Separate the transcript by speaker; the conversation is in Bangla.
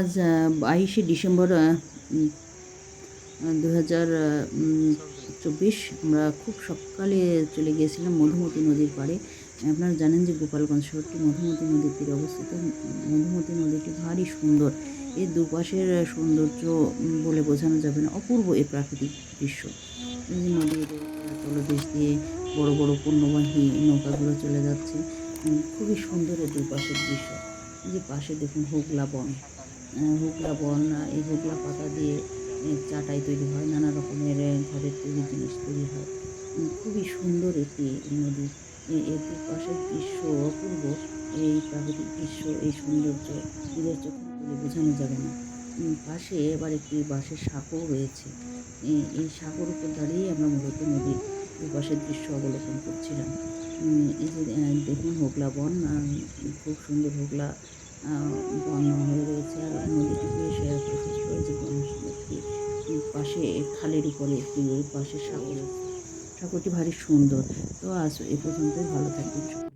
Speaker 1: আজ বাইশে ডিসেম্বর দু চব্বিশ আমরা খুব সকালে চলে গিয়েছিলাম মধুমতি নদীর পাড়ে। আপনারা জানেন যে গোপালগঞ্জ শহরটি মধুমতি নদীর তীরে অবস্থিত। মধুমতি নদীটি ভারী সুন্দর। এর দুপাশের সৌন্দর্য বলে বোঝানো যাবে না। অপূর্ব এই প্রাকৃতিক দৃশ্য। নদীর তলদেশ দিয়ে বড় বড় পণ্যবাহী নৌকাগুলো চলে যাচ্ছে। খুবই সুন্দর এই দুপাশের দৃশ্য। এই যে পাশে দেখুন হোগলা বন। হোগলা বন আহ, এই হোগলা পাতা দিয়ে চাটাই তৈরি হয় নানা রকমের ঘরের তৈরি জিনিস তৈরি হয়। খুবই সুন্দর একটি নদী। এর দুপাশের দৃশ্য অপূর্ব। এই প্রাকৃতিক দৃশ্য এই সৌন্দর্য নিজের চোখে বোঝানো যাবে না। পাশে এবার একটি বাঁশের সাঁকোও রয়েছে। এই সাঁকোর উপর দাঁড়িয়ে আমরা মূলত নদীর দুপাশের দৃশ্য অবলোকন করছিলাম। এই যে দেখুন হোগলা বন খুব সুন্দর হোগলা আহ, বন হয়ে রয়েছে আর নদীটি বেশ আহ, প্রশস্ত হয়েছে একটি পাশে খালের উপরে একটি পাশে সাগর সাগরটি ভারী সুন্দর। তো আজ এ পর্যন্তই ভালো থাকবেন